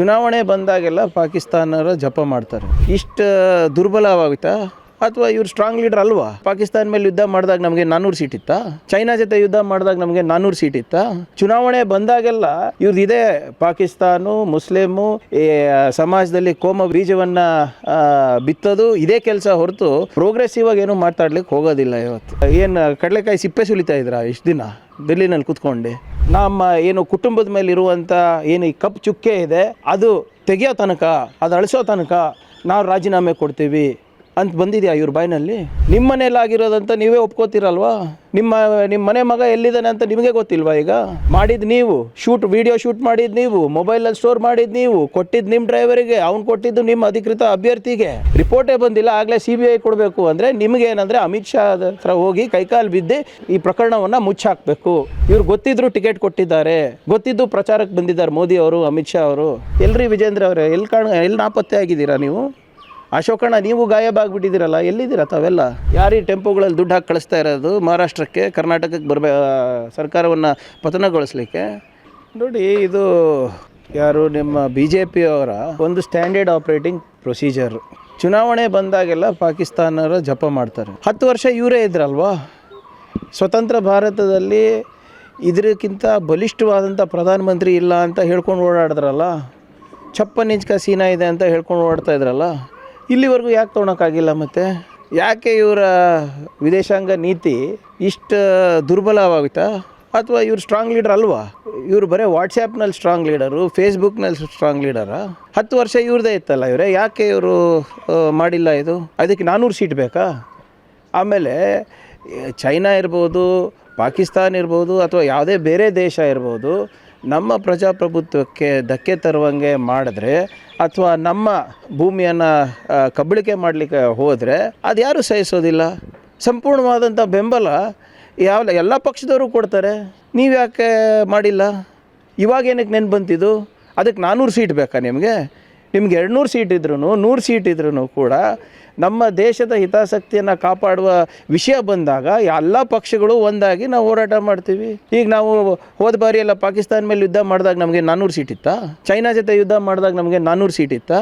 ಚುನಾವಣೆ ಬಂದಾಗೆಲ್ಲ ಪಾಕಿಸ್ತಾನರ ಜಪ ಮಾಡ್ತಾರೆ. ಇಷ್ಟು ದುರ್ಬಲವಾಗುತ್ತಾ? ಅಥವಾ ಇವ್ರು ಸ್ಟ್ರಾಂಗ್ ಲೀಡರ್ ಅಲ್ವಾ? ಪಾಕಿಸ್ತಾನ ಮೇಲೆ ಯುದ್ಧ ಮಾಡಿದಾಗ ನಮಗೆ ನಾನ್ನೂರು ಸೀಟ್ ಇತ್ತಾ? ಚೈನಾ ಜೊತೆ ಯುದ್ಧ ಮಾಡಿದಾಗ ನಮಗೆ ನಾನ್ನೂರು ಸೀಟ್ ಚುನಾವಣೆ ಬಂದಾಗೆಲ್ಲ ಇವ್ರದ್ದು ಇದೇ ಪಾಕಿಸ್ತಾನು, ಮುಸ್ಲಿಮು, ಈ ಸಮಾಜದಲ್ಲಿ ಕೋಮ ಬೀಜವನ್ನ ಬಿತ್ತೋದು ಇದೇ ಕೆಲಸ ಹೊರತು ಪ್ರೋಗ್ರೆಸಿವ್ ಆಗಿ ಏನು ಮಾತಾಡ್ಲಿಕ್ಕೆ ಹೋಗೋದಿಲ್ಲ ಇವತ್ತು. ಏನು, ಕಡಲೆಕಾಯಿ ಸಿಪ್ಪೆ ಸುಲಿತಾ ಇದ್ರ ಇಷ್ಟು ದಿನ? ಬೆಲ್ಲಿನಲ್ಲಿ ಕುತ್ಕೊಂಡೆ. ನಮ್ಮ ಏನು ಕುಟುಂಬದ ಮೇಲೆ ಇರುವಂಥ ಏನು ಈ ಕಪ್ ಚುಕ್ಕೆ ಇದೆ, ಅದು ತೆಗೆಯೋ ತನಕ, ಅದು ಅಳಿಸೋ ತನಕ ನಾವು ರಾಜೀನಾಮೆ ಕೊಡ್ತೀವಿ. ಅಂತ ಬಂದಿದೆಯಾ ಇವ್ರ ಬಾಯಿನಲ್ಲಿ? ನಿಮ್ಮ ಮನೇಲಾಗಿರೋದಂತ ನೀವೇ ಒಪ್ಕೋತಿರಲ್ವಾ? ನಿಮ್ಮ ನಿಮ್ಮ ಮನೆ ಮಗ ಎಲ್ಲಿದ್ದಾನೆ ಅಂತ ನಿಮಗೆ ಗೊತ್ತಿಲ್ವಾ ಈಗ? ಮಾಡಿದ್ದು ನೀವು, ಶೂಟ್, ವಿಡಿಯೋ ಶೂಟ್ ಮಾಡಿದ್ದು ನೀವು, ಮೊಬೈಲಲ್ಲಿ ಸ್ಟೋರ್ ಮಾಡಿದ್ದು ನೀವು ಕೊಟ್ಟಿದ್ದು ನಿಮ್ಮ ಡ್ರೈವರಿಗೆ, ಅವ್ನು ಕೊಟ್ಟಿದ್ದು ನಿಮ್ಮ ಅಧಿಕೃತ ಅಭ್ಯರ್ಥಿಗೆ. ರಿಪೋರ್ಟೇ ಬಂದಿಲ್ಲ, ಆಗಲೇ ಸಿ ಬಿ ಐ ಕೊಡಬೇಕು ಅಂದರೆ ನಿಮಗೆ ಏನಂದರೆ ಅಮಿತ್ ಶಾ ಹತ್ರ ಹೋಗಿ ಕೈಕಾಲು ಬಿದ್ದು ಈ ಪ್ರಕರಣವನ್ನು ಮುಚ್ಚಾಕಬೇಕು. ಇವ್ರು ಗೊತ್ತಿದ್ರು ಟಿಕೆಟ್ ಕೊಟ್ಟಿದ್ದಾರೆ. ಗೊತ್ತಿದ್ದು ಪ್ರಚಾರಕ್ಕೆ ಬಂದಿದ್ದಾರೆ ಮೋದಿ ಅವರು, ಅಮಿತ್ ಶಾ ಅವರು. ಎಲ್ರಿ ವಿಜೇಂದ್ರ ಅವರೇ ಎಲ್ಲಿ ಕಾಣ ಎಲ್ಲಿ ನಾಪತ್ತೆ ಆಗಿದ್ದೀರಾ ನೀವು? ಅಶೋಕಣ್ಣ, ನೀವು ಗಾಯಬಾಗ್ಬಿಟ್ಟಿದ್ದೀರಲ್ಲ ಎಲ್ಲಿದ್ದೀರಾ ತಾವೆಲ್ಲ? ಯಾರೀ ಟೆಂಪೋಗಳಲ್ಲಿ ದುಡ್ಡು ಹಾಕಿ ಕಳಿಸ್ತಾ ಇರೋದು? ಮಹಾರಾಷ್ಟ್ರಕ್ಕೆ, ಕರ್ನಾಟಕಕ್ಕೆ ಬರಬೇ ಸರ್ಕಾರವನ್ನು ಪತನಗೊಳಿಸ್ಲಿಕ್ಕೆ? ನೋಡಿ, ಇದು ಯಾರು ನಿಮ್ಮ ಬಿ ಜೆ ಪಿಯವರ ಒಂದು ಸ್ಟ್ಯಾಂಡರ್ಡ್ ಆಪ್ರೇಟಿಂಗ್ ಪ್ರೊಸೀಜರ್ ಚುನಾವಣೆ ಬಂದಾಗೆಲ್ಲ ಪಾಕಿಸ್ತಾನರ ಜಪ ಮಾಡ್ತಾರೆ. ಹತ್ತು ವರ್ಷ ಇವರೇ ಇದ್ರಲ್ವಾ? ಸ್ವತಂತ್ರ ಭಾರತದಲ್ಲಿ ಇದಕ್ಕಿಂತ ಬಲಿಷ್ಠವಾದಂಥ ಪ್ರಧಾನಮಂತ್ರಿ ಇಲ್ಲ ಅಂತ ಹೇಳ್ಕೊಂಡು ಓಡಾಡಿದ್ರಲ್ಲ? ಚಪ್ಪನ್ ಇಂಚ್ ಸೀನಾ ಇದೆ ಅಂತ ಹೇಳ್ಕೊಂಡು ಓಡ್ತಾ ಇದ್ರಲ್ಲ? ಇಲ್ಲಿವರೆಗೂ ಯಾಕೆ ತೊಗೊಳಕ್ಕಾಗಿಲ್ಲ ಮತ್ತು? ಯಾಕೆ ಇವರ ವಿದೇಶಾಂಗ ನೀತಿ ಇಷ್ಟು ದುರ್ಬಲವಾಗುತ್ತಾ? ಅಥವಾ ಇವ್ರು ಸ್ಟ್ರಾಂಗ್ ಲೀಡರ್ ಅಲ್ವಾ? ಇವರು ಬರೀ ವಾಟ್ಸ್ಯಾಪ್ನಲ್ಲಿ ಸ್ಟ್ರಾಂಗ್ ಲೀಡರು ಫೇಸ್ಬುಕ್ನಲ್ಲಿ ಸ್ಟ್ರಾಂಗ್ ಲೀಡರಾ ಹತ್ತು ವರ್ಷ ಇವ್ರದ್ದೇ ಇತ್ತಲ್ಲ ಇವರೇ? ಯಾಕೆ ಇವರು ಮಾಡಿಲ್ಲ ಇದು? ಅದಕ್ಕೆ ನಾನ್ನೂರು ಸೀಟ್ ಬೇಕಾ? ಆಮೇಲೆ ಚೈನಾ ಇರ್ಬೋದು, ಪಾಕಿಸ್ತಾನ ಇರ್ಬೋದು, ಅಥವಾ ಯಾವುದೇ ಬೇರೆ ದೇಶ ಇರ್ಬೋದು ನಮ್ಮ ಪ್ರಜಾಪ್ರಭುತ್ವಕ್ಕೆ ಧಕ್ಕೆ ತರುವಂಗೆ ಮಾಡಿದ್ರೆ ಅಥವಾ ನಮ್ಮ ಭೂಮಿಯನ್ನು ಕಬಳಿಕೆ ಮಾಡಲಿಕ್ಕೆ ಹೋದರೆ ಅದು ಯಾರೂ ಸಹಿಸೋದಿಲ್ಲ. ಸಂಪೂರ್ಣವಾದಂಥ ಬೆಂಬಲ ಯಾವ, ಎಲ್ಲ ಪಕ್ಷದವರು ಕೊಡ್ತಾರೆ. ನೀವು ಯಾಕೆ ಮಾಡಿಲ್ಲ? ಇವಾಗ ಏನಕ್ಕೆ ನೆನ್ಪು ಬಂತಿದ್ದು ಅದಕ್ಕೆ ನಾನ್ನೂರು ಸೀಟ್ ಬೇಕಾ ನಿಮಗೆ? ನಿಮ್ಗೆ ಎರಡುನೂರು ಸೀಟ್ ಇದ್ರೂ ನೂರು ಸೀಟ್ ಇದ್ರೂ ಕೂಡ ನಮ್ಮ ದೇಶದ ಹಿತಾಸಕ್ತಿಯನ್ನು ಕಾಪಾಡುವ ವಿಷಯ ಬಂದಾಗ ಎಲ್ಲ ಪಕ್ಷಗಳು ಒಂದಾಗಿ ನಾವು ಹೋರಾಟ ಮಾಡ್ತೀವಿ. ಈಗ ನಾವು ಹೋದ ಬಾರಿ ಎಲ್ಲ ಪಾಕಿಸ್ತಾನ ಮೇಲೆ ಯುದ್ಧ ಮಾಡಿದಾಗ ನಮಗೆ ನಾನ್ನೂರು ಸೀಟ್ ಚೈನಾ ಜೊತೆ ಯುದ್ಧ ಮಾಡಿದಾಗ ನಮಗೆ ನಾನ್ನೂರು ಸೀಟ್ ಇತ್ತಾ?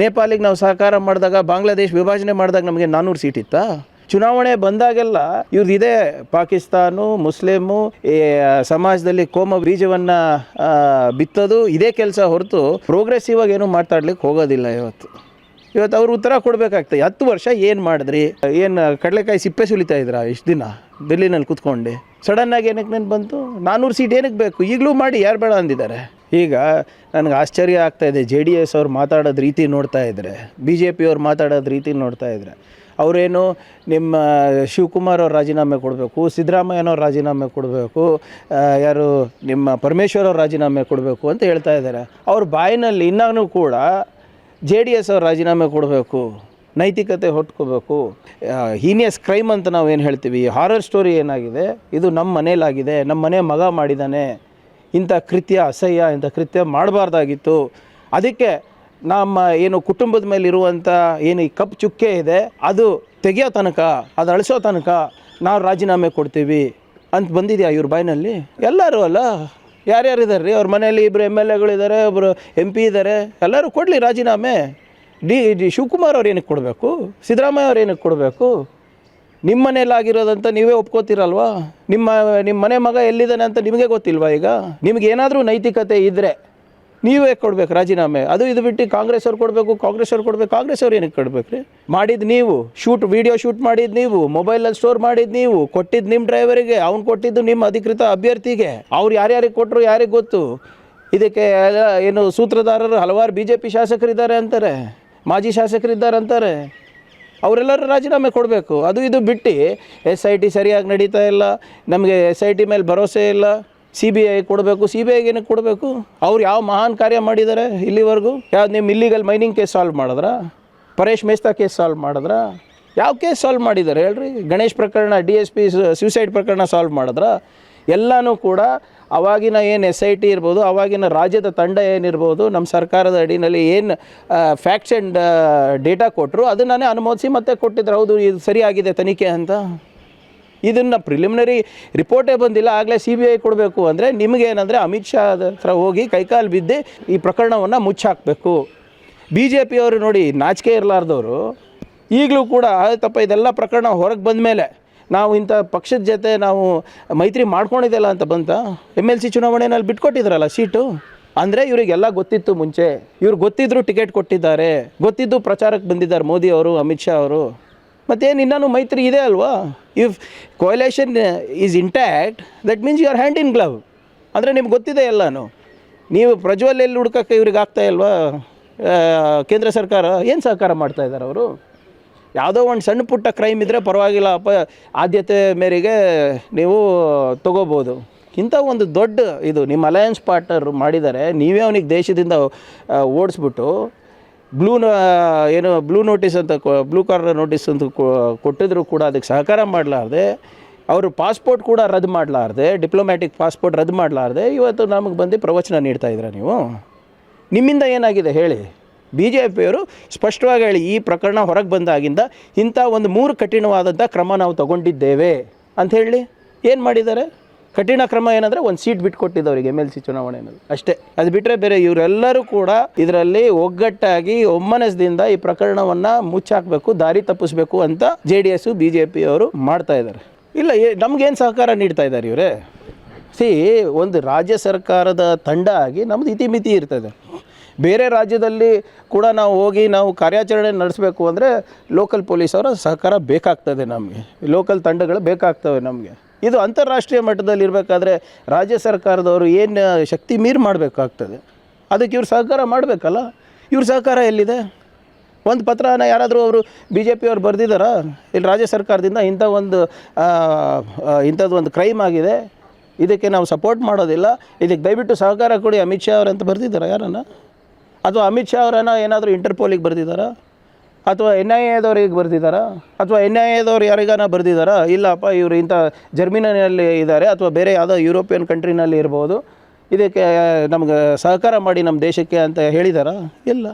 ನೇಪಾಳಿಗೆ ನಾವು ಸಹಕಾರ ಮಾಡಿದಾಗ ಬಾಂಗ್ಲಾದೇಶ್ ವಿಭಜನೆ ಮಾಡಿದಾಗ ನಮಗೆ ನಾನ್ನೂರು ಸೀಟ್ ಇತ್ತಾ? ಚುನಾವಣೆ ಬಂದಾಗೆಲ್ಲ ಇವ್ರದ್ದು ಇದೇ ಪಾಕಿಸ್ತಾನು, ಮುಸ್ಲಿಮು, ಈ ಸಮಾಜದಲ್ಲಿ ಕೋಮ ಬೀಜವನ್ನು ಬಿತ್ತೋದು ಇದೇ ಕೆಲಸ ಹೊರತು ಪ್ರೋಗ್ರೆಸಿವ್ ಆಗಿ ಏನು ಮಾತಾಡ್ಲಿಕ್ಕೆ ಹೋಗೋದಿಲ್ಲ ಇವತ್ತು. ಇವತ್ತು ಅವ್ರು ಉತ್ತರ ಕೊಡಬೇಕಾಗ್ತದೆ. ಹತ್ತು ವರ್ಷ ಏನು ಮಾಡಿದ್ರಿ? ಏನು ಕಡಲೆಕಾಯಿ ಸಿಪ್ಪೆ ಸುಲಿತಾ ಇದ್ರಾ ಇಷ್ಟು ದಿನ? ಡೆಲ್ಲಿನಲ್ಲಿ ಸಡನ್ ಸಡನ್ನಾಗಿ ಏನಕ್ಕೆ ನೆನ್ ಬಂತು? ನಾನ್ನೂರು ಸೀಟ್ ಏನಕ್ಕೆ ಬೇಕು? ಈಗಲೂ ಮಾಡಿ, ಯಾರು ಬೇಡ ಅಂದಿದ್ದಾರೆ. ಈಗ ನನಗೆ ಆಶ್ಚರ್ಯ ಆಗ್ತಾ ಇದೆ. ಜೆ ಡಿ ಎಸ್ ಅವ್ರು ಮಾತಾಡೋದು ರೀತಿ ನೋಡ್ತಾ ಇದ್ದರೆ ಬಿ ಜೆ ಪಿಯವ್ರು ಮಾತಾಡೋದು ರೀತಿ ನೋಡ್ತಾ ಇದ್ದರೆ ಅವರೇನು ನಿಮ್ಮ, ಶಿವಕುಮಾರ್ ಅವ್ರು ರಾಜೀನಾಮೆ ಕೊಡಬೇಕು, ಸಿದ್ದರಾಮಯ್ಯನವ್ರು ರಾಜೀನಾಮೆ ಕೊಡಬೇಕು ಯಾರು ನಿಮ್ಮ ಪರಮೇಶ್ವರ್ ಅವ್ರು ರಾಜೀನಾಮೆ ಕೊಡಬೇಕು ಅಂತ ಹೇಳ್ತಾ ಇದ್ದಾರೆ. ಅವ್ರ ಬಾಯಿನಲ್ಲಿ ಇನ್ನೂ ಕೂಡ ಜೆ ಡಿ ಎಸ್ ಅವ್ರು ರಾಜೀನಾಮೆ ಕೊಡಬೇಕು, ನೈತಿಕತೆ ಹೊಟ್ಕೋಬೇಕು ಹೀನಿಯಸ್ ಕ್ರೈಮ್ ಅಂತ ನಾವು ಏನು ಹೇಳ್ತೀವಿ? ಹಾರರ್ ಸ್ಟೋರಿ ಏನಾಗಿದೆ? ಇದು ನಮ್ಮ ಮನೇಲಾಗಿದೆ ನಮ್ಮ ಮನೆ ಮಗ ಮಾಡಿದ್ದಾನೆ ಇಂಥ ಕೃತ್ಯ ಅಸಹ್ಯ, ಇಂಥ ಕೃತ್ಯ ಮಾಡಬಾರ್ದಾಗಿತ್ತು. ಅದಕ್ಕೆ ನಮ್ಮ ಏನು ಕುಟುಂಬದ ಮೇಲೆ ಇರುವಂಥ ಏನು ಈ ಕಪ್ ಚುಕ್ಕೆ ಇದೆ, ಅದು ತೆಗೆಯೋ ತನಕ, ಅದು ಅಳಿಸೋ ತನಕ ನಾವು ರಾಜೀನಾಮೆ ಕೊಡ್ತೀವಿ ಅಂತ ಬಂದಿದೆಯಾ ಇವ್ರ ಬಾಯಿನಲ್ಲಿ? ಎಲ್ಲರೂ ಅಲ್ಲ? ಯಾರ್ಯಾರು ಇದ್ದಾರೆ ರೀ? ಅವ್ರ ಮನೆಯಲ್ಲಿ ಇಬ್ಬರು ಎಂ ಎಲ್ ಎಗಳಿದ್ದಾರೆ ಒಬ್ಬರು ಎಂ ಪಿ ಇದ್ದಾರೆ ಎಲ್ಲರೂ ಕೊಡಲಿ ರಾಜೀನಾಮೆ. ಡಿ ಡಿ, ಶಿವಕುಮಾರ್ ಅವ್ರು ಏನಕ್ಕೆ ಕೊಡಬೇಕು? ಸಿದ್ದರಾಮಯ್ಯ ಅವ್ರು ಏನಕ್ಕೆ ಕೊಡಬೇಕು? ನಿಮ್ಮ ಮನೇಲಾಗಿರೋದಂತ ನೀವೇ ಒಪ್ಕೋತೀರಲ್ವಾ? ನಿಮ್ಮ ನಿಮ್ಮ ಮನೆ ಮಗ ಎಲ್ಲಿದ್ದಾನೆ ಅಂತ ನಿಮಗೆ ಗೊತ್ತಿಲ್ವಾ ಈಗ? ನಿಮ್ಗೆ ಏನಾದರೂ ನೈತಿಕತೆ ಇದ್ದರೆ ನೀವೇ ಕೊಡ್ಬೇಕು ರಾಜೀನಾಮೆ. ಅದು ಇದು ಬಿಟ್ಟು ಕಾಂಗ್ರೆಸ್ ಅವ್ರು ಕೊಡಬೇಕು, ಕಾಂಗ್ರೆಸ್ ಅವ್ರು ಕೊಡಬೇಕು, ಕಾಂಗ್ರೆಸ್ ಅವ್ರು ಏನಕ್ಕೆ ಕೊಡ್ಬೇಕು ರೀ ಮಾಡಿದ್ದು ನೀವು, ಶೂಟ್, ವಿಡಿಯೋ ಶೂಟ್ ಮಾಡಿದ್ದು ನೀವು ಮೊಬೈಲಲ್ಲಿ ಸ್ಟೋರ್ ಮಾಡಿದ್ದು ನೀವು ಕೊಟ್ಟಿದ್ದು ನಿಮ್ಮ ಡ್ರೈವರಿಗೆ ಅವ್ನು ಕೊಟ್ಟಿದ್ದು ನಿಮ್ಮ ಅಧಿಕೃತ ಅಭ್ಯರ್ಥಿಗೆ. ಅವ್ರು ಯಾರ್ಯಾರಿಗೆ ಕೊಟ್ಟರು ಯಾರಿಗೆ ಗೊತ್ತು? ಇದಕ್ಕೆ ಏನು ಸೂತ್ರಧಾರರು ಹಲವಾರು ಬಿ ಜೆ ಪಿ ಶಾಸಕರಿದ್ದಾರೆ ಅಂತಾರೆ, ಮಾಜಿ ಶಾಸಕರಿದ್ದಾರೆ ಅಂತಾರೆ. ಅವರೆಲ್ಲರೂ ರಾಜೀನಾಮೆ ಕೊಡಬೇಕು. ಅದು ಇದು ಬಿಟ್ಟು ಎಸ್ ಐ ಟಿ ಸರಿಯಾಗಿ ನಡೀತಾ ಇಲ್ಲ, ನಮಗೆ ಎಸ್ ಐ ಟಿ ಮೇಲೆ ಭರವಸೆ ಇಲ್ಲ. ಸಿ ಬಿ ಐ ಕೊಡಬೇಕು ಸಿ ಬಿ ಐಗೆ ಕೊಡಬೇಕು? ಅವ್ರು ಯಾವ ಮಹಾನ್ ಕಾರ್ಯ ಮಾಡಿದ್ದಾರೆ ಇಲ್ಲಿವರೆಗೂ? ಯಾವ್ದು ನಿಮ್ಮ ಇಲ್ಲಿಗಲ್ ಮೈನಿಂಗ್ ಕೇಸ್ ಸಾಲ್ವ್ ಮಾಡಿದ್ರಾ? ಪರೇಶ್ ಮೇಸ್ತಾ ಕೇಸ್ ಸಾಲ್ವ್ ಮಾಡಿದ್ರಾ? ಯಾವ ಕೇಸ್ ಸಾಲ್ವ್ ಮಾಡಿದ್ದಾರೆ ಹೇಳ್ರಿ? ಗಣೇಶ್ ಪ್ರಕರಣ ಡಿ ಎಸ್ ಪಿ ಸೂಸೈಡ್ ಪ್ರಕರಣ ಸಾಲ್ವ್ ಮಾಡಿದ್ರ? ಎಲ್ಲನೂ ಕೂಡ ಅವಾಗಿನ ಏನು ಎಸ್ ಐ ಟಿ ಇರ್ಬೋದು, ಅವಾಗಿನ ರಾಜ್ಯದ ತಂಡ ಏನಿರ್ಬೋದು ನಮ್ಮ ಸರ್ಕಾರದ ಅಡಿನಲ್ಲಿ ಏನು ಫ್ಯಾಕ್ಟ್ಸ್ ಆ್ಯಂಡ್ ಡೇಟಾ ಕೊಟ್ಟರು ಅದನ್ನೇ ಅನುಮೋದಿಸಿ ಮತ್ತೆ ಕೊಟ್ಟಿದ್ರು. ಹೌದು, ಇದು ಸರಿಯಾಗಿದೆ ತನಿಖೆ ಅಂತ? ಇದನ್ನು ಪ್ರಿಲಿಮಿನರಿ ರಿಪೋರ್ಟೇ ಬಂದಿಲ್ಲ, ಆಗಲೇ ಸಿ ಬಿ ಐ ಕೊಡಬೇಕು ಅಂದರೆ ನಿಮಗೇನಂದರೆ ಅಮಿತ್ ಶಾ ಹತ್ರ ಹೋಗಿ ಕೈಕಾಲು ಬಿದ್ದು ಈ ಪ್ರಕರಣವನ್ನು ಮುಚ್ಚಾಕಬೇಕು. ಬಿ ಜೆ ಪಿಯವರು ನೋಡಿ ನಾಚಿಕೆ ಇರಲಾರ್ದವರು, ಈಗಲೂ ಕೂಡ ತಪ್ಪ ಇದೆಲ್ಲ ಪ್ರಕರಣ ಹೊರಗೆ ಬಂದ ಮೇಲೆ ನಾವು ಇಂಥ ಪಕ್ಷದ ಜೊತೆ ನಾವು ಮೈತ್ರಿ ಮಾಡ್ಕೊಂಡಿದ್ದೆಲ್ಲ ಅಂತ ಬಂತ? ಎಂ ಎಲ್ ಸಿ ಚುನಾವಣೆಯಲ್ಲಿ ಬಿಟ್ಕೊಟ್ಟಿದ್ರಲ್ಲ ಸೀಟು ಅಂದರೆ ಇವರಿಗೆಲ್ಲ ಗೊತ್ತಿತ್ತು ಮುಂಚೆ. ಇವ್ರು ಗೊತ್ತಿದ್ರು ಟಿಕೆಟ್ ಕೊಟ್ಟಿದ್ದಾರೆ. ಗೊತ್ತಿದ್ದು ಪ್ರಚಾರಕ್ಕೆ ಬಂದಿದ್ದಾರೆ ಮೋದಿ ಅವರು, ಅಮಿತ್ ಶಾ ಅವರು. ಮತ್ತೇನು ಇನ್ನೂ ಮೈತ್ರಿ ಇದೆ ಅಲ್ವಾ? If coalition is intact that means you are hand in glove ಅಂದರೆ ನಿಮ್ಗೆ ಗೊತ್ತಿದೆ ಎಲ್ಲನೂ. ನೀವು ಪ್ರಜ್ವಲ್ ಎಲ್ಲಿ ಹುಡ್ಕಕ್ಕೆ ಇವ್ರಿಗೆ ಆಗ್ತಾ ಇಲ್ವಾ? ಕೇಂದ್ರ ಸರ್ಕಾರ ಏನು ಸಹಕಾರ ಮಾಡ್ತಾ ಇದ್ದಾರೆ ಅವರು? ಯಾವುದೋ ಒಂದು ಸಣ್ಣ ಪುಟ್ಟ ಕ್ರೈಮ್ ಇದ್ದರೆ ಪರವಾಗಿಲ್ಲ ಅಪ್ಪ ಆದ್ಯತೆ ಮೇರೆಗೆ ನೀವು ತಗೋಬೋದು. ಇಂಥ ಒಂದು ದೊಡ್ಡ ಇದು, ನಿಮ್ಮ ಅಲಯನ್ಸ್ ಪಾರ್ಟ್ನರ್ ಮಾಡಿದ್ದಾರೆ ನೀವೇ ಅವನಿಗೆ ದೇಶದಿಂದ ಓಡಿಸ್ಬಿಟ್ಟು ಬ್ಲೂ ಏನು ಬ್ಲೂ ನೋಟಿಸ್ ಅಂತ ಬ್ಲೂ ಕಾರ್ನರ್ ನೋಟಿಸ್ ಅಂತ ಕೊಟ್ಟಿದ್ರು ಕೂಡ ಅದಕ್ಕೆ ಸಹಕಾರ ಮಾಡಲಾರ್ದೆ, ಅವರು ಪಾಸ್ಪೋರ್ಟ್ ಕೂಡ ರದ್ದು ಮಾಡಲಾರ್ದೆ ಡಿಪ್ಲೊಮ್ಯಾಟಿಕ್ ಪಾಸ್ಪೋರ್ಟ್ ರದ್ದು ಮಾಡಲಾರ್ದೆ, ಇವತ್ತು ನಮಗೆ ಬಂದು ಪ್ರವಚನ ನೀಡ್ತಾ ಇದ್ದೀರಾ ನೀವು. ನಿಮ್ಮಿಂದ ಏನಾಗಿದೆ ಹೇಳಿ. ಬಿ ಜೆ ಪಿಯವರು ಸ್ಪಷ್ಟವಾಗಿ ಹೇಳಿ, ಈ ಪ್ರಕರಣ ಹೊರಗೆ ಬಂದಾಗಿಂದ ಇಂಥ ಒಂದು ಮೂರು ಕಠಿಣವಾದಂಥ ಕ್ರಮ ನಾವು ತಗೊಂಡಿದ್ದೇವೆ ಅಂತ ಹೇಳಿ. ಏನು ಮಾಡಿದ್ದಾರೆ? ಕಠಿಣ ಕ್ರಮ ಏನಂದರೆ ಒಂದು ಸೀಟ್ ಬಿಟ್ಕೊಟ್ಟಿದ್ದು ಅವರಿಗೆ ಎಂ ಎಲ್ ಸಿ ಚುನಾವಣೆಯಲ್ಲಿ ಅಷ್ಟೇ. ಅದು ಬಿಟ್ಟರೆ ಬೇರೆ ಇವರೆಲ್ಲರೂ ಕೂಡ ಇದರಲ್ಲಿ ಒಗ್ಗಟ್ಟಾಗಿ ಒಮ್ಮನಸ್ದಿಂದ ಈ ಪ್ರಕರಣವನ್ನು ಮುಚ್ಚಾಕಬೇಕು, ದಾರಿ ತಪ್ಪಿಸ್ಬೇಕು ಅಂತ J D S B J ಪಿಯವರು ಮಾಡ್ತಾ ಇದ್ದಾರೆ ಇಲ್ಲ ನಮ್ಗೇನು ಸಹಕಾರ ನೀಡ್ತಾ ಇದ್ದಾರೆ ಇವರೇ? ಸಿ, ಒಂದು ರಾಜ್ಯ ಸರ್ಕಾರದ ತಂಡ ಆಗಿ ನಮ್ದು ಇತಿಮಿತಿ ಇರ್ತದೆ ಬೇರೆ ರಾಜ್ಯದಲ್ಲಿ ಕೂಡ ನಾವು ಹೋಗಿ ನಾವು ಕಾರ್ಯಾಚರಣೆ ನಡೆಸಬೇಕು ಅಂದರೆ ಲೋಕಲ್ ಪೊಲೀಸವರ ಸಹಕಾರ ಬೇಕಾಗ್ತದೆ ನಮಗೆ. ಲೋಕಲ್ ತಂಡಗಳು ಬೇಕಾಗ್ತವೆ ನಮಗೆ. ಇದು ಅಂತಾರಾಷ್ಟ್ರೀಯ ಮಟ್ಟದಲ್ಲಿ ಇರಬೇಕಾದ್ರೆ ರಾಜ್ಯ ಸರ್ಕಾರದವರು ಏನು ಶಕ್ತಿ ಮೀರಿ ಮಾಡಬೇಕಾಗ್ತದೆ. ಅದಕ್ಕೆ ಇವ್ರು ಸಹಕಾರ ಮಾಡಬೇಕಲ್ಲ? ಇವ್ರ ಸಹಕಾರ ಎಲ್ಲಿದೆ? ಒಂದು ಪತ್ರನ ಯಾರಾದರೂ ಅವರು ಬಿ ಜೆ ಪಿಯವ್ರು ಬರೆದಿದ್ದಾರಾ ಇಲ್ಲಿ ರಾಜ್ಯ ಸರ್ಕಾರದಿಂದ ಇಂಥ ಒಂದು ಇಂಥದ್ದು ಒಂದು ಕ್ರೈಮ್ ಆಗಿದೆ. ಇದಕ್ಕೆ ನಾವು ಸಪೋರ್ಟ್ ಮಾಡೋದಿಲ್ಲ. ಇದಕ್ಕೆ ದಯವಿಟ್ಟು ಸಹಕಾರ ಕೊಡಿ ಅಮಿತ್ ಶಾ ಅವರಂತ ಬರೆದಿದ್ದಾರಾ ಯಾರನ್ನ? ಅಥವಾ ಅಮಿತ್ ಶಾ ಅವರನ್ನ ಏನಾದರೂ ಇಂಟರ್ಪೋಲಿಗೆ ಬರೆದಿದ್ದಾರಾ ಅಥವಾ ಎನ್ ಐ ಎದವ್ರಿಗೆ ಬರೆದಿದ್ದಾರಾ? ಅಥವಾ ಎನ್ ಐ ಎದವ್ರು ಯಾರಿಗಾನ ಬರೆದಿದ್ದಾರಾ? ಇಲ್ಲಪ್ಪ, ಇವರು ಇಂಥ ಜರ್ಮಿನಲ್ಲಿ ಇದ್ದಾರೆ, ಅಥವಾ ಬೇರೆ ಯಾವುದೋ ಯುರೋಪಿಯನ್ ಕಂಟ್ರಿನಲ್ಲಿ ಇರ್ಬೋದು. ಇದಕ್ಕೆ, ನಮ್ಗೆ ಸಹಕಾರ ಮಾಡಿ ನಮ್ಮ ದೇಶಕ್ಕೆ ಅಂತ ಹೇಳಿದಾರಾ? ಇಲ್ಲ.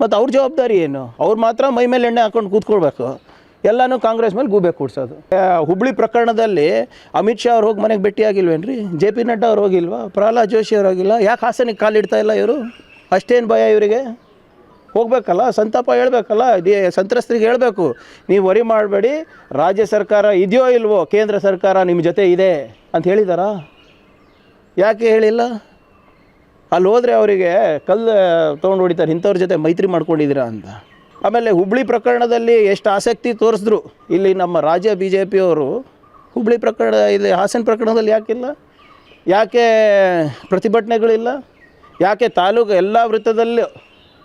ಮತ್ತು ಅವ್ರ ಜವಾಬ್ದಾರಿ ಏನು? ಅವ್ರು ಮಾತ್ರ ಮೈ ಮೇಲೆ ಎಣ್ಣೆ ಹಾಕೊಂಡು ಕೂತ್ಕೊಳ್ಬೇಕು. ಎಲ್ಲನೂ ಕಾಂಗ್ರೆಸ್ ಮೇಲೆ ಗೂಬೆ ಕೂಡ್ಸೋದು. ಹುಬ್ಳಿ ಪ್ರಕರಣದಲ್ಲಿ ಅಮಿತ್ ಶಾ ಅವ್ರು ಹೋಗಿ ಮನೆಗೆ ಭೇಟಿಯಾಗಿಲ್ವೇನ್ರಿ? ಜೆ ಪಿ ನಡ್ಡಾ ಅವ್ರು ಹೋಗಿಲ್ವಾ? ಪ್ರಹ್ಲಾದ್ ಜೋಶಿ ಅವ್ರು ಹೋಗಿಲ್ಲ? ಯಾಕೆ ಹಾಸನಿಗೆ ಕಾಲಿಡ್ತಾ ಇಲ್ಲ ಇವರು? ಅಷ್ಟೇನು ಭಯ ಇವರಿಗೆ? ಹೋಗ್ಬೇಕಲ್ಲ, ಸಂತಾಪ ಹೇಳ್ಬೇಕಲ್ಲ ಸಂತ್ರಸ್ತರಿಗೆ ಹೇಳಬೇಕು. ನೀವು ವರಿ ಮಾಡಬೇಡಿ, ರಾಜ್ಯ ಸರ್ಕಾರ ಇದೆಯೋ ಇಲ್ವೋ, ಕೇಂದ್ರ ಸರ್ಕಾರ ನಿಮ್ಮ ಜೊತೆ ಇದೆ ಅಂತ ಹೇಳಿದಾರಾ? ಯಾಕೆ ಹೇಳಿಲ್ಲ? ಅಲ್ಲಿ ಹೋದರೆ ಅವರಿಗೆ ಕಲ್ಲು ತೊಗೊಂಡು ಹೊಡಿತಾರೆ, ಇಂಥವ್ರ ಜೊತೆ ಮೈತ್ರಿ ಮಾಡ್ಕೊಂಡಿದ್ದೀರಾ ಅಂತ. ಆಮೇಲೆ ಹುಬ್ಳಿ ಪ್ರಕರಣದಲ್ಲಿ ಎಷ್ಟು ಆಸಕ್ತಿ ತೋರಿಸಿದ್ರು, ಇಲ್ಲಿ ನಮ್ಮ ರಾಜ್ಯ ಬಿ ಜೆ ಪಿಯವರು ಹುಬ್ಳಿ ಪ್ರಕರಣ, ಇಲ್ಲಿ ಹಾಸನ ಪ್ರಕರಣದಲ್ಲಿ ಯಾಕಿಲ್ಲ? ಯಾಕೆ ಪ್ರತಿಭಟನೆಗಳಿಲ್ಲ? ಯಾಕೆ ತಾಲೂಕು ಎಲ್ಲ ವೃತ್ತದಲ್ಲೂ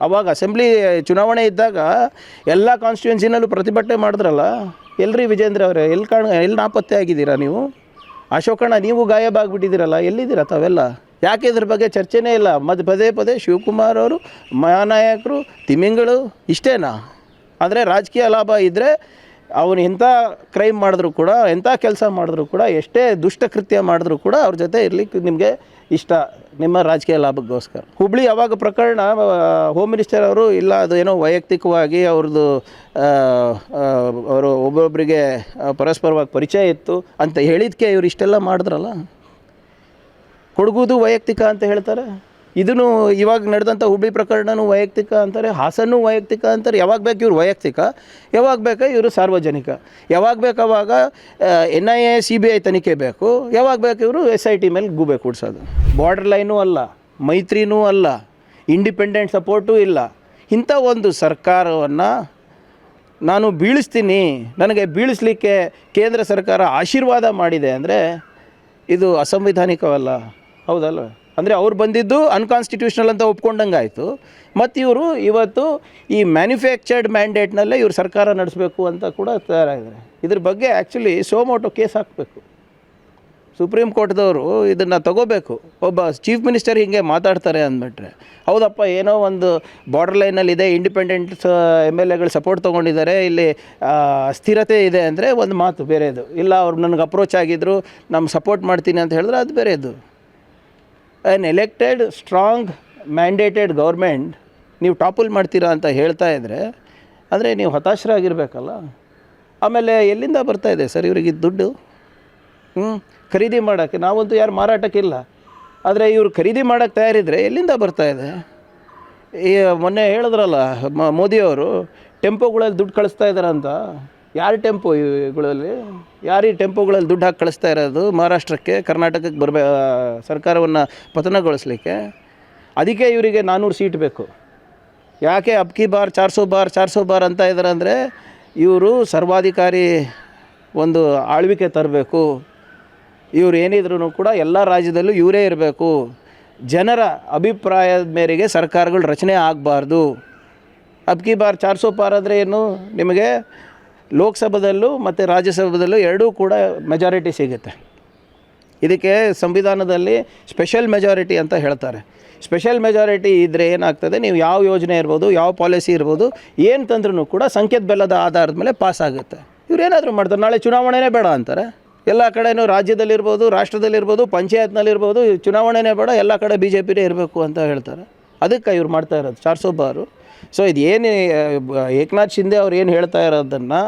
ಅವಾಗ ಅಸೆಂಬ್ಲಿ ಚುನಾವಣೆ ಇದ್ದಾಗ ಎಲ್ಲ ಕಾನ್ಸ್ಟಿಟ್ಯೂನ್ಸಿನಲ್ಲೂ ಪ್ರತಿಭಟನೆ ಮಾಡಿದ್ರಲ್ಲ? ಎಲ್ರಿ ವಿಜೇಂದ್ರ ಅವರೇ ಎಲ್ಲಿ ಕಾಣ ಎಲ್ಲಿ ನಾಪತ್ತೆ ಆಗಿದ್ದೀರಾ ನೀವು? ಅಶೋಕಣ್ಣ ನೀವು ಗಾಯಬಾಗ್ಬಿಟ್ಟಿದ್ದೀರಲ್ಲ ಎಲ್ಲಿದ್ದೀರಾ ತಾವೆಲ್ಲ? ಯಾಕೆ ಇದ್ರ ಬಗ್ಗೆ ಚರ್ಚೆನೇ ಇಲ್ಲ? ಮದ್, ಪದೇ ಪದೇ ಶಿವಕುಮಾರ್ ಅವರು, ಮಹಾನಾಯಕರು, ತಿಮಿಂಗಳು, ಇಷ್ಟೇನಾ? ಅಂದರೆ ರಾಜಕೀಯ ಲಾಭ ಇದ್ದರೆ ಅವನು ಎಂಥ ಕ್ರೈಮ್ ಮಾಡಿದ್ರು ಕೂಡ ಎಂಥ ಕೆಲಸ ಮಾಡಿದ್ರು ಕೂಡ, ಎಷ್ಟೇ ದುಷ್ಟಕೃತ್ಯ ಮಾಡಿದ್ರು ಕೂಡ ಅವ್ರ ಜೊತೆ ಇರಲಿಕ್ಕೆ ನಿಮಗೆ ಇಷ್ಟ ನಿಮ್ಮ ರಾಜಕೀಯ ಲಾಭಕ್ಕೋಸ್ಕರ. ಹುಬ್ಳಿ ಯಾವಾಗ ಪ್ರಕರಣ ಹೋಮ್ ಮಿನಿಸ್ಟರ್ ಅವರು ಇಲ್ಲ, ಅದು ಏನೋ ವೈಯಕ್ತಿಕವಾಗಿ ಅವ್ರದ್ದು ಅವರು ಒಬ್ಬೊಬ್ಬರಿಗೆ ಪರಸ್ಪರವಾಗಿ ಪರಿಚಯ ಇತ್ತು ಅಂತ ಹೇಳಿದ್ಕೆ ಇವರು ಇಷ್ಟೆಲ್ಲ ಮಾಡಿದ್ರಲ್ಲ? ಕೊಡಗುದು ವೈಯಕ್ತಿಕ ಅಂತ ಹೇಳ್ತಾರೆ? ಇದನ್ನು ಇವಾಗ ನಡೆದಂಥ ಹುಬ್ಬಳ್ಳಿ ಪ್ರಕರಣನೂ ವೈಯಕ್ತಿಕ ಅಂತಾರೆ, ಹಾಸನ್ನು ವೈಯಕ್ತಿಕ ಅಂತಾರೆ. ಯಾವಾಗ ಬೇಕು ಇವರು ವೈಯಕ್ತಿಕ, ಯಾವಾಗ ಬೇಕು ಇವರು ಸಾರ್ವಜನಿಕ. ಯಾವಾಗ ಬೇಕು ಅವಾಗ N I A C B I ತನಿಖೆ ಬೇಕು. ಯಾವಾಗ ಬೇಕು ಇವರು ಎಸ್ ಐ ಟಿ ಮೇಲೆ ಗೂಬೆ ಕೂಡ್ಸೋದು. ಬಾರ್ಡರ್ ಲೈನೂ ಅಲ್ಲ, ಮೈತ್ರಿನೂ ಅಲ್ಲ ಇಂಡಿಪೆಂಡೆಂಟ್ ಸಪೋರ್ಟೂ ಇಲ್ಲ. ಇಂಥ ಒಂದು ಸರ್ಕಾರವನ್ನು ನಾನು ಬೀಳಿಸ್ತೀನಿ, ನನಗೆ ಬೀಳಿಸ್ಲಿಕ್ಕೆ ಕೇಂದ್ರ ಸರ್ಕಾರ ಆಶೀರ್ವಾದ ಮಾಡಿದೆ ಅಂದರೆ ಇದು ಅಸಂವಿಧಾನಿಕವಲ್ಲ. ಹೌದಲ್ವ? ಅಂದರೆ ಅವ್ರು ಬಂದಿದ್ದು ಅನ್ಕಾನ್ಸ್ಟಿಟ್ಯೂಷನಲ್ ಅಂತ ಒಪ್ಕೊಂಡಂಗೆ ಆಯಿತು. ಮತ್ತು ಇವರು ಇವತ್ತು ಈ ಮ್ಯಾನುಫ್ಯಾಕ್ಚರ್ಡ್ ಮ್ಯಾಂಡೇಟ್ನಲ್ಲೇ ಇವರು ಸರ್ಕಾರ ನಡೆಸಬೇಕು ಅಂತ ಕೂಡ ತಯಾರಾಗಿದ್ದಾರೆ. ಇದ್ರ ಬಗ್ಗೆ ಆ್ಯಕ್ಚುಲಿ ಸೋಮೋಟೋ ಕೇಸ್ ಹಾಕಬೇಕು. ಸುಪ್ರೀಂ ಕೋರ್ಟ್ದವರು ಇದನ್ನು ತಗೋಬೇಕು. ಒಬ್ಬ ಚೀಫ್ ಮಿನಿಸ್ಟರ್ ಹೀಗೆ ಮಾತಾಡ್ತಾರೆ ಅಂದ್ಬಿಟ್ರೆ. ಹೌದಪ್ಪ, ಏನೋ ಒಂದು ಬಾರ್ಡರ್ ಲೈನಲ್ಲಿ ಇದೆ ಇಂಡಿಪೆಂಡೆಂಟ್ ಎಂ ಎಲ್ ಎಗಳು ಸಪೋರ್ಟ್ ತೊಗೊಂಡಿದ್ದಾರೆ, ಇಲ್ಲಿ ಸ್ಥಿರತೆ ಇದೆ ಅಂದರೆ ಒಂದು ಮಾತು, ಬೇರೆದು. ಇಲ್ಲ, ಅವ್ರು ನನಗೆ ಅಪ್ರೋಚ್ ಆಗಿದ್ರು ನಮ್ಮ ಸಪೋರ್ಟ್ ಮಾಡ್ತೀನಿ ಅಂತ ಹೇಳಿದ್ರೆ ಅದು ಬೇರೆದು. An elected strong mandated government ನೀವು ಟಾಪಲ್ ಮಾಡ್ತೀರಾ ಅಂತ ಹೇಳ್ತಾ ಇದ್ದರೆ ಅಂದರೆ ನೀವು ಹತಾಶರಾಗಿರ್ಬೇಕಲ್ಲ. ಆಮೇಲೆ ಎಲ್ಲಿಂದ ಬರ್ತಾ ಇದೆ ಸರ್ ಇವರಿಗೆ ದುಡ್ಡು? ಹ್ಞೂ ಖರೀದಿ ಮಾಡೋಕ್ಕೆ. ನಾವಂತೂ ಯಾರು ಮಾರಾಟಕ್ಕಿಲ್ಲ. ಆದರೆ ಇವರು ಖರೀದಿ ಮಾಡೋಕ್ಕೆ ತಯಾರಿದ್ರೆ ಎಲ್ಲಿಂದ ಬರ್ತಾ ಇದೆ? ಈ ಮೊನ್ನೆ ಹೇಳಿದ್ರಲ್ಲ ಮೋದಿಯವರು ಟೆಂಪೋಗಳಲ್ಲಿ ದುಡ್ಡು ಕಳಿಸ್ತಾ ಇದ್ದಾರಂತ ಯಾರ ಟೆಂಪೋಗಳಲ್ಲಿ ಯಾರು ಈ ಟೆಂಪೋಗಳಲ್ಲಿ ದುಡ್ಡು ಹಾಕಿ ಕಳಿಸ್ತಾ ಇರೋದು ಮಹಾರಾಷ್ಟ್ರಕ್ಕೆ, ಕರ್ನಾಟಕಕ್ಕೆ ಬರಬೇ ಸರ್ಕಾರವನ್ನು ಪತನಗೊಳಿಸ್ಲಿಕ್ಕೆ? ಅದಕ್ಕೆ ಇವರಿಗೆ ನಾನ್ನೂರು ಸೀಟ್ ಬೇಕು. ಯಾಕೆ ಅಬ್ಕಿ ಬಾರ್ ಚಾರ್ ಸौ ಬಾರ್ ಚಾರ್ ಸौ ಬಾರ್ ಅಂತ ಇದ್ದಾರೆ ಅಂದರೆ ಇವರು ಸರ್ವಾಧಿಕಾರಿ ಒಂದು ಆಳ್ವಿಕೆ ತರಬೇಕು. ಇವರು ಏನಿದ್ರು ಕೂಡ ಎಲ್ಲ ರಾಜ್ಯದಲ್ಲೂ ಇವರೇ ಇರಬೇಕು. ಜನರ ಅಭಿಪ್ರಾಯದ ಮೇರೆಗೆ ಸರ್ಕಾರಗಳು ರಚನೆ ಆಗಬಾರ್ದು. ಅಬ್ಕಿ ಬಾರ್, ಚಾರ್ಸೋ ಪಾರ್ ಅಂದರೆ ಏನು? ನಿಮಗೆ ಲೋಕಸಭಾದಲ್ಲೂ ಮತ್ತು ರಾಜ್ಯಸಭೆದಲ್ಲೂ ಎರಡೂ ಕೂಡ ಮೆಜಾರಿಟಿ ಸಿಗುತ್ತೆ. ಇದಕ್ಕೆ ಸಂವಿಧಾನದಲ್ಲಿ ಸ್ಪೆಷಲ್ ಮೆಜಾರಿಟಿ ಅಂತ ಹೇಳ್ತಾರೆ. ಸ್ಪೆಷಲ್ ಮೆಜಾರಿಟಿ ಇದ್ದರೆ ಏನಾಗ್ತದೆ? ನೀವು ಯಾವ ಯೋಜನೆ ಇರ್ಬೋದು, ಯಾವ ಪಾಲಿಸಿ ಇರ್ಬೋದು, ಏನು ತಂದ್ರೂ ಕೂಡ ಸಂಕೇತ ಬೆಲ್ಲದ ಆಧಾರದ ಮೇಲೆ ಪಾಸ್ ಆಗುತ್ತೆ. ಇವ್ರು ಏನಾದರೂ ಮಾಡ್ತಾರೆ, ನಾಳೆ ಚುನಾವಣೆನೇ ಬೇಡ ಅಂತಾರೆ. ಎಲ್ಲ ಕಡೆಯೂ ರಾಜ್ಯದಲ್ಲಿರ್ಬೋದು, ರಾಷ್ಟ್ರದಲ್ಲಿರ್ಬೋದು, ಪಂಚಾಯತ್ನಲ್ಲಿರ್ಬೋದು, ಚುನಾವಣೆನೇ ಬೇಡ, ಎಲ್ಲ ಕಡೆ ಬಿ ಜೆ ಪಿನೇ ಇರಬೇಕು ಅಂತ ಹೇಳ್ತಾರೆ. ಅದಕ್ಕೆ ಇವ್ರು ಮಾಡ್ತಾ ಇರೋದು ಚಾರ್ ಸौ ಬಾರು ಸೊ ಇದು ಏನು ಏಕನಾಥ್ ಶಿಂದೆ ಅವ್ರು ಏನು ಹೇಳ್ತಾ ಇರೋದನ್ನು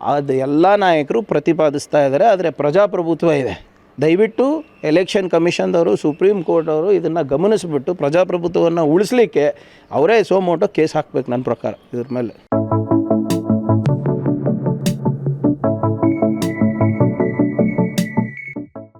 ಅದು ಎಲ್ಲ ನಾಯಕರು ಪ್ರತಿಪಾದಿಸ್ತಾ ಇದ್ದಾರೆ ಆದರೆ ಪ್ರಜಾಪ್ರಭುತ್ವ ಇದೆ. ದಯವಿಟ್ಟು ಎಲೆಕ್ಷನ್ ಕಮಿಷನ್ದವರು, ಸುಪ್ರೀಂ ಕೋರ್ಟ್ ಅವರು ಇದನ್ನು ಗಮನಿಸಿಬಿಟ್ಟು ಪ್ರಜಾಪ್ರಭುತ್ವವನ್ನು ಉಳಿಸ್ಲಿಕ್ಕೆ ಅವರೇ ಸೋಮೋಟೋ ಕೇಸ್ ಹಾಕ್ಬೇಕು ನನ್ನ ಪ್ರಕಾರ ಇದ್ರ ಮೇಲೆ.